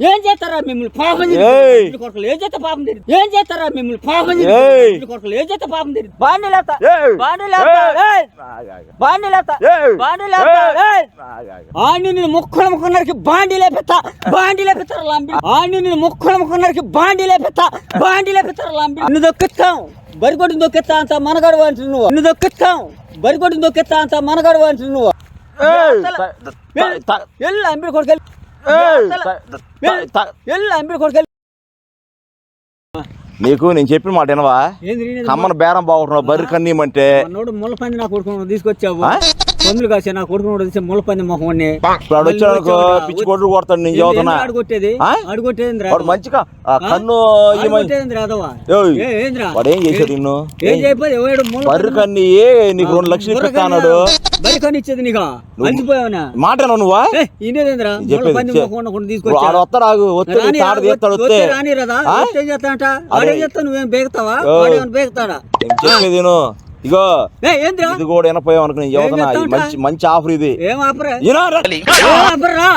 ఏం చేస్తారా మిమ్మల్ని పాపం ఏయ్. కొడుకులు ఏం చేస్తే పాపం తీరు ఏం చేస్తారా మిమ్మల్ని పాపం ఏయ్. కొడుకులు ఏం చేస్తే పాపం తీరు బాండి లేత. బాండి లేత. బాండి లేత. బాండి లేత ఆడిని నేను ముక్కలు ముక్కన్నరికి బాండి లేపెత్తా. బాండి లేపెత్తారు లంబి. ఆడిని నేను ముక్కలు ముక్కన్నరికి బాండి లేపెత్తా. బాండి లేపెత్తారు లంబి. నువ్వు దొక్కిస్తాం బరికొట్టిని దొక్కిస్తా అంత మనగాడు అంటు నువ్వు. నువ్వు దొక్కిస్తాం బరికొట్టిని దొక్కిస్తా అంత మనగాడు అంటు నువ్వు. ఎల్లు అంబి కొడుకెళ్ళి నీకు నేను చెప్పిన మాట వినవా? కమ్మన బేరం బాగుంటున్నావు బర్రి కన్నీమంటే నా కొడుకు తీసుకొచ్చావు? పందులు కాసే నా కొడుకు తీసే ముళ్ళపంది మొహం వచ్చాడు పిచ్చి కొట్టు కొడతాడు నేను చదువుతున్నా. అడుగొట్టేది? అడుగొట్టేది వాడు మంచిగా కన్ను వాడు ఏం చేశాడు నిన్ను? ఏం బర్రి కన్ని నీకు రెండు లక్షలు ఇచ్చేది నీకు? మర్చిపోయావునా మాట వినవా నువ్వా? చెప్పేది ముళ్ళపంది మొహం వాడు తీసుకొచ్చా? వస్తాడు వస్తే రాని తాడు తీస్తాడు వస్తే. వస్తే రాని రాదా ఆ? వస్తే చేస్తాడంట? వాడేం చేస్తా నువ్వేం బేగుతావా? ఓ. వాడేమైనా బేగుతాడా? చెప్పేది. ఇగో ఏ ఏంద్రా? ఇది కూడా చెప్తావుంటా? మంచి మంచి ఆఫర్ ఇది.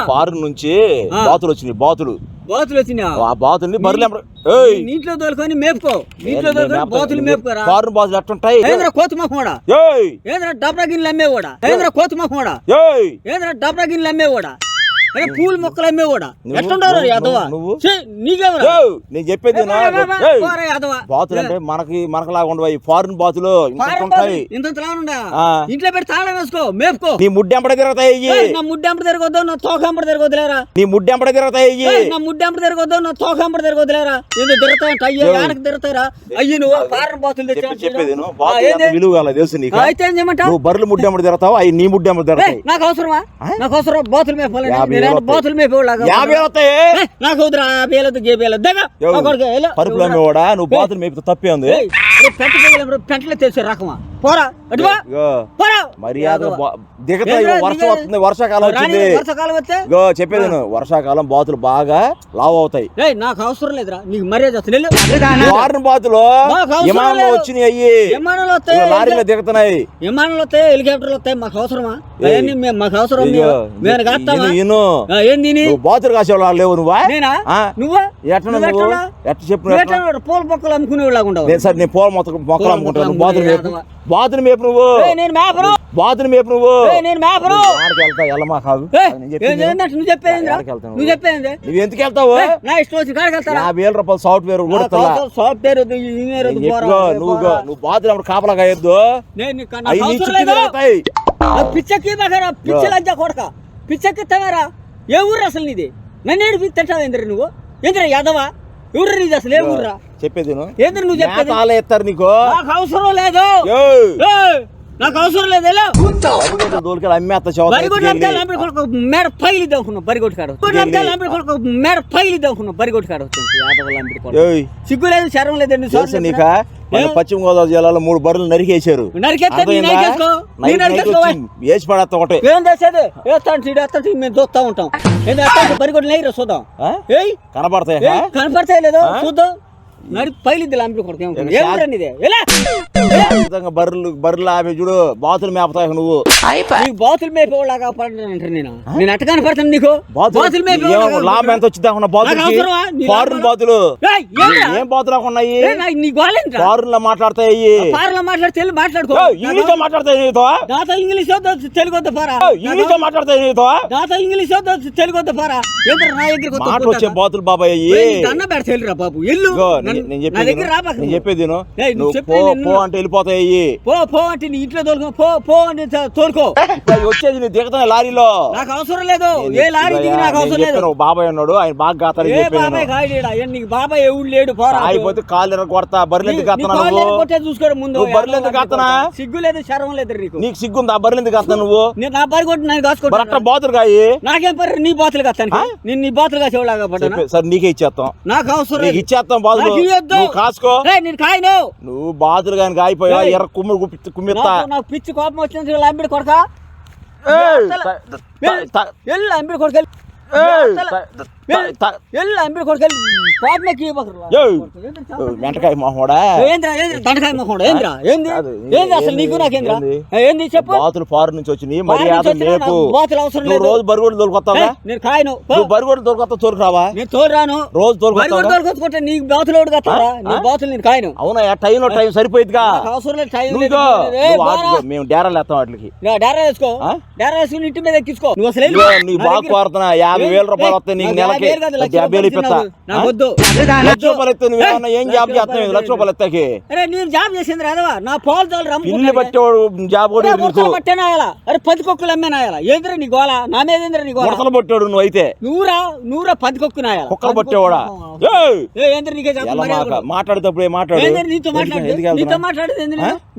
ఫారెన్ నుంచి. బాతులు వచ్చినాయి బాతులు. బాతులు వచ్చినా ఆ బాతుల్ని బర్రెలు ఎంబడ- ఏయ్. నీటిలో తోలుకొని మేపుకో. నీటిలో తోలుకొని బాతులు మేపుకోరా? ఫారెన్ బాతులు ఎట్టుంటాయి? ఏంద్ర కోతి మొహమోడా ఏయ్. ఏంద్ర డబ్రా గిన్నెలు అమ్మేవాడా? ఏంద్ర కోతి మొహమోడా ఏయ్. ఏంద్ర డబ్రా గిన్నెలు అమ్మేవాడా? అరే పూల మొక్కలు అమ్మేవాడా నువ్వు- ఎట్టుంటారు నువ్వు- యాదవ? ఏయ్, నేను చెప్పేది బాతులు అంటే మనకి మనకలాగా ఉండవు. ఈ ఫారెన్ బాతులు ఉంటాయి. ఇంట్లో పెట్టి తాళం వేసుకో మేపుకో. నీ ముడ్డెంపడ తిరుగుతాయి నా ముడ్డి ఎంపడ తిరగొద్దు నా తోక ఎంపడ తిరగొద్దులేరా నీ ముడ్డెంపడ తిరుగుతాయి నా ముడ్డి ఎంపడ తిరగొద్దు నా తోక ఎంపడ తిరగొద్దులేరా ఎందుకు తిరుగుతాయంట అయ్యో ఆడకి తిరుగుతారా అయ్యి నువ్వు పారం బాతులు చెప్పేది విలువ కాలేదు తెలుసు నీకు. అయితే చేయమంటావు? బర్రెలు ముడ్డెంపడ తిరుగుతావు? అవి నీ ముడ్డెంపడ తిరుగుతాయి. నాకు అవసరమా? నాకు అవసరం బాతులు మేపాలి నేను బాతులు మేపేవాళ్ళగా యాభై వస్తాయి. నాకు వద్దురా దగ్గ ఎవరు? పరుపులు అమ్మేవాడా నువ్వు బాతులు మేపితే తప్పే ఉంది. పెంట పోగలం పెంటలే తెలిసే రకమా. పోరా అటువా ఇగో, పోరా. మర్యాద వర్షం వస్తుంది వర్షాకాలం వచ్చింది. వర్షాకాలం వస్తే? చెప్పేది విను. వర్షాకాలం బాతులు బాగా లావు అవుతాయి. ఏయ్ నాకు అవసరం లేదురా. నీకు మర్యాద వస్తుంది. వారిన బాతులు విమానంలో లేదు. వచ్చినాయి అయ్యి. విమానాలు వస్తాయి లారీలో దిగుతున్నాయి. విమానాలు వస్తాయి హెలికాప్టర్లు వస్తాయి మాకు అవసరమా? మేము- మాకు అవసరం కాస్తామా. ఆ, ఏంది బాతులు కాసేవాళ్ళు లేవు నువ్వా? నేనా? నువ్వా? ఎట్లా ఎట్లా? చెప్పు పూల మొక్కలు అమ్ముకునేలాగా ఉండవు నేను సరే నేను మొత్తం మొక్కలు అమ్ముకుంటాను మేపు అమ్ముకునే బాతులు మేపు నువ్వు. ఏయ్, నేను మేపను. బాతులు మేపు నువ్వు. నేను మేపను. ఆడికి వెళ్తా వెళ్ళమా కాదు. నువ్వు చెప్పేది నువ్వు చెప్పేది నువ్వు ఎందుకు వెళ్తావు? నా ఇష్టం వచ్చి కాడికి వెళ్తారా యాభై వేల రూపాయలు సాఫ్ట్వేర్ సాఫ్ట్వేర్ ఇంజనీర్ నువ్వు. నువ్వు అప్పుడు కాపలా కాయొద్దు. పిచ్చకి బగరా పిచ్చ లంజా కొడక. పిచ్చకి తగరా ఏ ఊరు అసలు నీది? నన్ను ఏడు తింటావు ఏంద్ర నువ్వు? ఏంద్ర యాదవా? ఎవరు నీది అసలు? ఏ ఊర్రా? చెప్పేది. ఏంద్ర నువ్వు చెప్పేది? మేతాలు ఎత్తారు నీకు. నాకు అవసరం లేదు. నాకు అవసరం లేదు ఎలా అమ్మేస్తా మేడ పైలి బరిగొట్టు కాడ. కొడుకు మేడ పైలి దవ్వుకున్నావు బరిగొట్టు కాడ. వచ్చింది సిగ్గు లేదు శరం లేదు ఎన్ని నీక? మన పశ్చిమ గోదావరి జిల్లాలో మూడు బర్రెలు నరికేశారు. వేసి పడేస్తా ఒకటే. ఏం చేసేది? వేస్తాను మేము చూస్తా ఉంటాం. బరిగొడ్లు నెయ్యి చూద్దాం. ఏయ్, కనపడతాయి? లేదో? చూద్దాం. ఎలా విధంగా బర్రెలు బర్రెలు ఆమె చూడు బాతులు మేపతాయి నువ్వు. నీకు బాతులు మేపేవాళ్ళగా పడ్డానంటారు నేను. నేను ఎట్ట కనపడతాను నీకు. బాతులు? లాభం ఎంత వచ్చింది అనుకున్నా ఫారెన్ బాతులు. ఏయ్, ఏంట్రా? ఏం బాతులు ఉన్నాయి? ఏయ్, నాకు ఫారెన్లో మాట్లాడతాయి పార్లో మాట్లాడి తెలుగు మాట్లాడుకో. ఇంగ్లీష్లో మాట్లాడతాయి నీతో? నాతో ఇంగ్లీష్ తెలుగు వద్ద పారా. ఇంగ్లీష్లో మాట్లాడతాయి నీతో? నాతో ఇంగ్లీష్ తెలుగు వద్ద పారా. ఏంట్రా నా దగ్గరికి మాట వచ్చే వద్దు బాతులు బాబాయ్ అన్న పెడతా బాబు. నన్ను- నేను- చెప్పేది నేను చెప్పేది పో. అంటే వెళ్ళిపోతాయి. అయ్యి. పో పో అంటే నీ ఇంట్లో తోలుకో. పో పో అంటే తోలుకో. వచ్చేది నీ దిగుతాయి లారీలో. నాకు అవసరం లేదు. ఏ లారీ దిగి నాకు అవసరం లేదు. బాబాయ్ ఉన్నాడు ఆయన బాగా చెప్పాను బాబాయ్ గాయలేడా ఏ నీకు బాబాయ్ ఎవడు లేడు? పోరా అయిపోతే కాళ్ళు ఎర్ర కొడతా బర్రెలు నువ్వు? కొట్టే చూసుకోరు ముందు. బర్రెలు కాస్తున్నా? సిగ్గు లేదు శరం లేదు నీకు. నీకు సిగ్గుందా? బర్రెలు ఎందుకు కాస్తున్నా నువ్వు? నేను నా పరి కొట్టి నేను మరి అట్ట బాతులు కాయి నాకేం పరి నీ బాతులు కాస్తాను నేను నీ బాతులు కాసేవాళ్ళగా పడ్డాను? సరే నీకే ఇచ్చేస్తాం. నాకు అవసరం ఇచ్చేస్తాం బాతులు. కాసుకో. రేయ్, నేను కాయను. నువ్వు బాతులు కానీ కాయిపోయా. ఎర్ర కుమ్ముడు గుప్పి- కుమ్మిస్తా నాకు పిచ్చి కోపం వచ్చింది లంబిడి కొడక. ఎల్లు లంబిడి కొడుకు పాపనకి మొహోడా ఏంద్రా దండకాయ ఏంద్రా ఏంది ఏంది? అసలు నీకు నాకేంద్రా ఏంది? ఏంది చెప్పు? బాతులు ఫారు నుంచి వచ్చినాయి మర్యాద బాతులు అవసరం నువ్వు లేదు. రోజు బరుగుడు ఏయ్, నేను కాయను. నువ్వు బరుగుడు తోలుకొస్తా తోలుకురావా? నేను తోడురాను రోజు బాతులు కట్టారా నీ బాతులు నేను కాయను. అవునా టైం నాకు అవసరం లేదు టైం మేము డేరాలు వేస్తాం వాటికి. నా డేరా వేసుకో? డేరా వేసుకుని ఇంటి మీద ఎక్కించుకో. నువ్వు అసలు నా బాగా కోరుతున్నా యాభై వేల రూపాయలు వస్తాయి నీకు నాకు యాభై వేలు ఇప్పిస్తా లక్ష రూపాయలు నువ్వు ఏం జాబ్ లక్ష రూపాయలు నేను చేసింది రాదవా? నా పాలు చాలు ఇల్లు రమ్ముకుంటాను పట్టేవాడు జాబ్ కూడా నీకు. బట్టే నాయాలా అరే పది కొక్కులు అమ్మే నాయాలా ఏంద్ర నీ గోల నా మీద ఏంద్ర నీ గోల ముడతలు పట్టాడు నువ్వు అయితే. నూరా నూరా పది కొక్కు నాయాలా కుక్కలు పట్టేవాడా. మాట్లాడేటప్పుడు ఏం మాట్లాడు? ఏంద్ర నీతో ఎందుకు నీతో? మాట్లాడేది?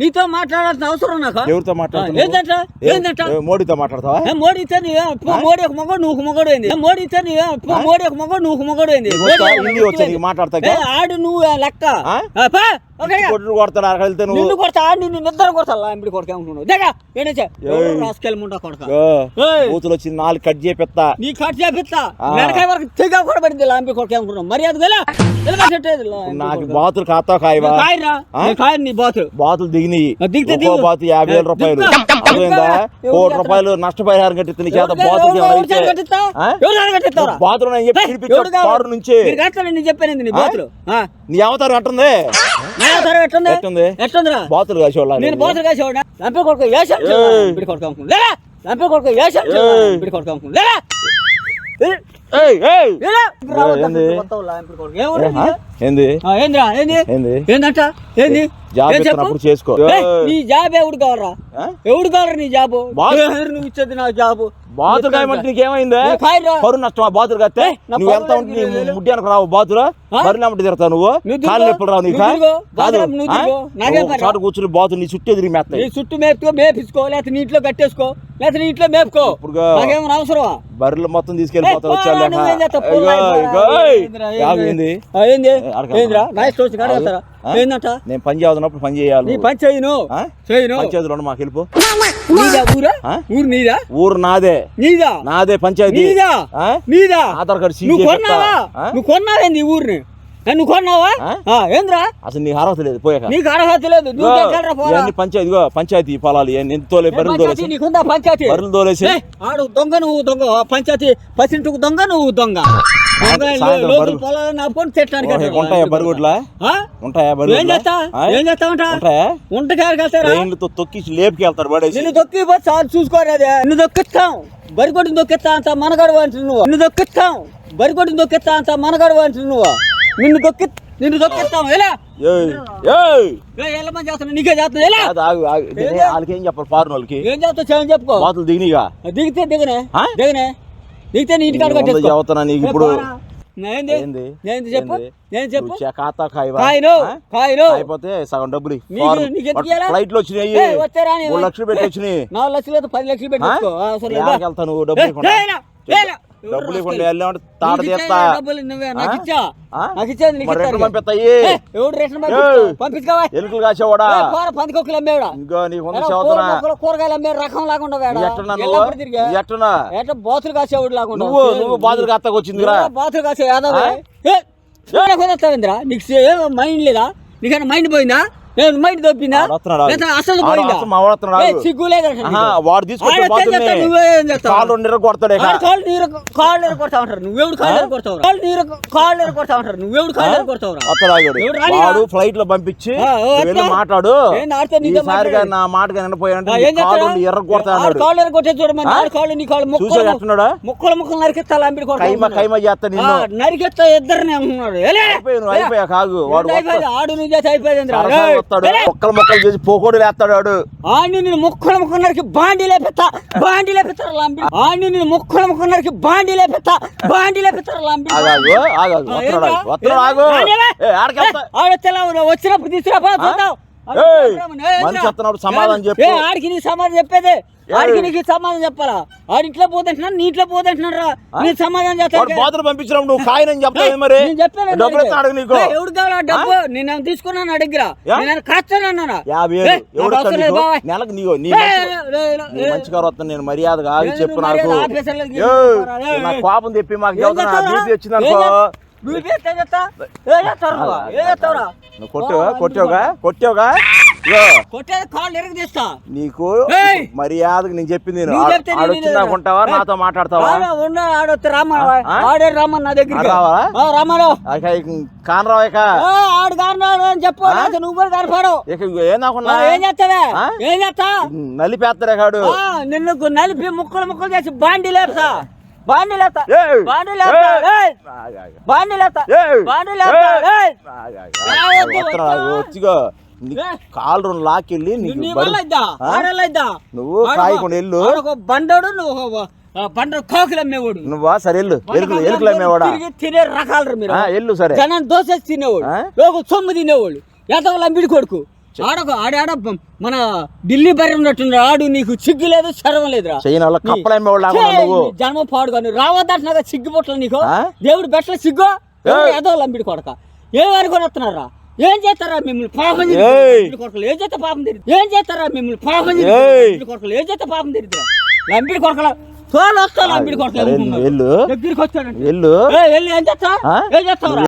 నీతో మాట్లాడాల్సిన అవసరం నాకు? ఎవరితో మాట్లాడుతున్నావు? ఏంటంట ఏ- ఏంటంట మోడీతో మాట్లాడతావా? ఏ మోడీ ఇస్తే నీ పో మోడీ ఒక మగడు నువ్వు ఒక మగడు ఏంది? ఏ మోడీ ఇస్తే నీ పో మోడీ ఒక మగడు నువ్వు ఒక మగడు ఏంది మాట్లాడతాక? ఏ, ఆడు నువ్వు లెక్క. కొట్టుడు కొడతాడు అక్కడ వెళ్తే నువ్వు. నిన్ను కొడతా నిన్ను నిద్ర కొడతా ఎంపిడి కొడక అనుకున్నావు దగ్గర ఏంటంటే రాసుకెళ్ళి ముండా కొడక? ఏయ్. కూతురు వచ్చి నాలుగు కట్ చేపిస్తా నీ కట్ చేపిస్తా ఆ. వెనకాయ వరకు తెగ కూడా పడింది లాంపి కొడక అనుకున్నావు మర్యాద గల నాకు బాతులు ఖాతా కాయవా? కాయరా. ఆ? కాయరు నీ బాతులు బాతులు దిగినాయి. ఆ, దిగితే ఒక్కో దిగు. బాతు యాభై వేల రూపాయలు. అర్థమైందా కోటి? రూపాయలు నష్టపరిహారం కట్టిస్తే నీ చేత ఎవరు- బాతులు చెప్పి నుంచి. చెప్పాను నీ బాతులు? ఆ. నీ అవతారం అంటుంది నా తరం ఎట్టుంది? ఎట్టుంది? ఎట్టుందిరా? బాతులు కాసి నేను బాతులు కాసేవాడు లంపి కొడుకు ఏయ్. బిడి కొడుకు అనుకున్నా లేరా లంపి కొడుకు ఏయ్. బిడి కొడుకు అనుకున్నా జాబ్ చేసుకో. నీ జాబ్ ఎవడు కావరా ఆ? ఎవడు కావరా నీ జాబు? బాతు- ఏ, నువ్వు ఇచ్చేది నా జాబు? బాతులు కాయమంటే నీకేమైంది? నష్టమా బాతులు కత్తే నువ్వు వెళ్తా ఉంటే నీ రావు బాతులు తిరుగుతావు నువ్వు? తిరుగు. నొప్పులు నీకు? తిరుగు. కాదు. తిరుగు. చాటు కూర్చుని బాతులు నీ చుట్టూ నీ మేస్తాయి చుట్టూ మేపుకో మేపించుకో లేకపోతే నీ ఇంట్లో కట్టేసుకో. లేకపోతే నీ ఇంట్లో మేపుకో. నాకేమైనా అవసరమా? బర్రెలు మొత్తం తీసుకెళ్ళిపోతారు? ఏందంట? నేను పని చేయాలన్నప్పుడు పని చేయాలి నీ. పని చేయను? చేయను. పంచాయతీలో ఉండు, మాకు వెళ్ళిపో నీదా ఊరా? నీదా? ఊరు నాదే. నీదా? నాదే పంచాయతీ. నీదా? నీదా? ఆధార్ కార్డు నువ్వు. కొన్నావా? నువ్వు కొన్నావేంది ఈ ఊరిని? నువ్వు కొన్నావా? ఏంద్రా? అసలు నీకు అర్హత లేదు పోయాక. నీకు అర్హత లేదు ఇవన్నీ పంచాయతీ పంచాయతీ పొలాలు ఇవన్నీ తోలే? బర్రెలు తోలేసి నీకుందా పంచాయతీ? బర్రెలు తోలేసి ఏయ్, ఆడు దొంగ నువ్వు దొంగ. పంచాయతీ పసింటుకు దొంగ నువ్వు దొంగ. బరువు. తొక్కిసి లేపుకెళ్తారు పడేసి. నిన్ను చాలు నిన్ను దొక్కిస్తాం అంత మనగడు అంటు నువ్వు. నిన్ను దొక్కిస్తాం బరికొట్టిని దొక్కిస్తా అంత మనగడు అంటు నువ్వు. నిన్ను దొక్కి నిన్ను దొక్కిస్తాం ఎలా? చేస్తున్నా నీకే ఎలా? ఆగు, ఆగు. వాళ్ళకి ఏం చెప్పాలి? ఫారెన్ వాళ్ళకి. ఏం చేస్తావు చేయని చెప్పుకో బాతులు దిగితే దిగనే? దిగనే. దిగితే నీ ఇంటికాడ వంద కట్టేసుకో. చెబుతున్నా నీకు ఇప్పుడు. అయిపోతే సగం డబ్బులు వచ్చినాయి. మూడు లక్షలు పెట్టి వచ్చినాయి. నాలుగు లక్షలు పది లక్షలు వెళ్తావు నువ్వు డబ్బులు? డబ్బులు ఇవ్వకుండా వెళ్ళామంటే తాట తీస్తా. నువ్వే? ఎలుకలు కాసేవాడా? పందికొక్కులు అమ్మేవాడా? ఇంకా నీకు చదువుతున్నా కూరగాయలు అమ్మే రకం ఎట్టనా బాతులు కాసేవాడు బాతులు కాసే యాదవ్. నీకు మైండ్ లేదా? నీకన్నా మైండ్ పోయిందా? నేను మైండ్. లేదా అసలు వాడు తీసుకొచ్చే? కాళ్ళు రెండు నిర కొడతాడు ఇక. ఆడ కాళ్ళు నీరు కాళ్ళు నీరు కొడతా ఉంటారు. నువ్వెవడు కాళ్ళు నీరు కొడతావు కాళ్ళు నీరు కాళ్ళు నీరు కొడతా ఉంటారు. నువ్వెవడు కాళ్ళు నీరు కొడతావు వస్తాడు ఆగాడు. ఎవడు రానియా? వాడు ఫ్లైట్లో పంపించి? మాట్లాడు. నా? కాళ్ళు ఎర్ర కొడతా అన్నాడు. కాళ్ళు నీరు కొట్టే చూడమని ఆడ కాళ్ళు నీ కాళ్ళు ముక్కలు ముక్కలు ముక్కలు కైమ కైమ చేస్తా నరికెత్తా ఇద్దరిని? అయిపోయి కాగు వాడు? ఆడు నువ్వు చేసి అయిపోయింది ఏలే? మొక్కలు మొక్కలు చేసి పోకోడు లేస్తాడు వాడు ఆడిని నేను ముక్కలు ముక్కన్నరికి బాండి లేపెత్తా బాండి లేపెత్తారు లంబి? ఆడిని నేను ముక్కలు ముక్కన్నరికి బాండి లేపెత్తా బాండి లేపెత్తారు లంబి? ఆగాగు ఆగాగు వస్తున్నాడు? ఆగు. ఆడ వచ్చినప్పుడు తీసుకురా చూద్దాం మనిషి వస్తున్నప్పుడు సమాధానం చెప్పు. ఆడికి నీకు సమాధానం చెప్పేదే. ఆడికి నీకు సమాధానం చెప్పాలా? ఆడి ఇంట్లో పోతుంటున్నాను నీ ఇంట్లో పోతుంటున్నాడు రా. నీకు సమాధానం చెప్తా బాతులు పంపించినప్పుడు నువ్వు కాయనని చెప్తావు? మరి? డబ్బులు ఇస్తాను అడుగు నీకు. ఎవడు కావాలా డబ్బు? నేను తీసుకున్నాను నా యా? నేను కాస్తానన్నా యాభై వేలు ఎవడు ఇస్తాడు? నెలకు నీకు నీ మంచి- నీ గారు వస్తాను నేను మర్యాదగా ఆగి చెప్పు నాకు. చెప్పు, నా. కోపం తెప్పి మాకు ఏం చెబుతున్నా నువ్వు? కొట్టావుగా? నీకు! మర్యాదకు నేను చెప్పింది నేను. నువ్వు చెప్తే నేను ఆడొచ్చిందా వినలేదా? కొంటావా? ఏయ్! నాతో మాట్లాడతావా? ఆడే రామన్ నా? ఆ, రామారావు. కానరావు ఇక. ఆడు అని చెప్పు లేకపోతే నువ్వు కూడా కనపడు ఇక ఏం నాకున్నా? ఏం చేస్తావే? ఆ? ఏం చేస్తా నలిపేస్తారే కాడు. ఆ, నిన్ను నలిపి ముక్కలు ముక్కలు చేసి బాండి లేపుతా. బాండి లేపుతా ఏయ్! బాండి లేపుతా ఏయ్! ఏయ్! ఆగు, ఆగు. బాండి లేపుతా ఏయ్! బాండి లేపుతా ఏయ్! ఏయ్! ఆగు, ఆగు, రావద్దు, ఆగు. వస్తున్నా, వస్తున్నా. వచ్చిగో నీ ఏయ్! కాలు రెండు లాకెళ్ళి నువ్వు కాయకుండా వెళ్ళు బండోడు నువ్వు కోకిలు అమ్మేవాడు నువ్వా సరే వెళ్ళు ఎలుకలు ఎలుకలు అమ్మేవాడా తిరిగి తినే రకాలు మీరు ఆ, వెళ్ళు సరే జనం దోశ తినేవాడు సొమ్ము తినేవాడు ఎంతవల్ల అంబిడి కొడుకు ఆడొక ఆడాడ మన ఢిల్లీ బర్రె ఉన్నట్టున్నాడు. ఆడు నీకు సిగ్గు లేదు శరం లేదురా. నువ్వు. జన్మ పాడుగాను రావద్దంటున్నా సిగ్గు పొట్ల నీకు? దేవుడు బెట్ల సిగ్గు. ఏదో లంబిడి కొడక. ఏం అనుకుని వస్తున్నారా ఏం చేస్తారా మిమ్మల్ని పాపం కొడకలు. ఏం చేస్తే పాపం తిరిగి ఏం చేస్తారా మిమ్మల్ని పాపం కొడకలు. ఏం చేస్తే పాపం తిరిగి లంబిడి కొడకల. తోలు వస్తా లంబిడి కొడకలు. దగ్గరికి వచ్చాడండి వెళ్ళు. ఏం చేస్తా ఆ? ఏం చేస్తావురా?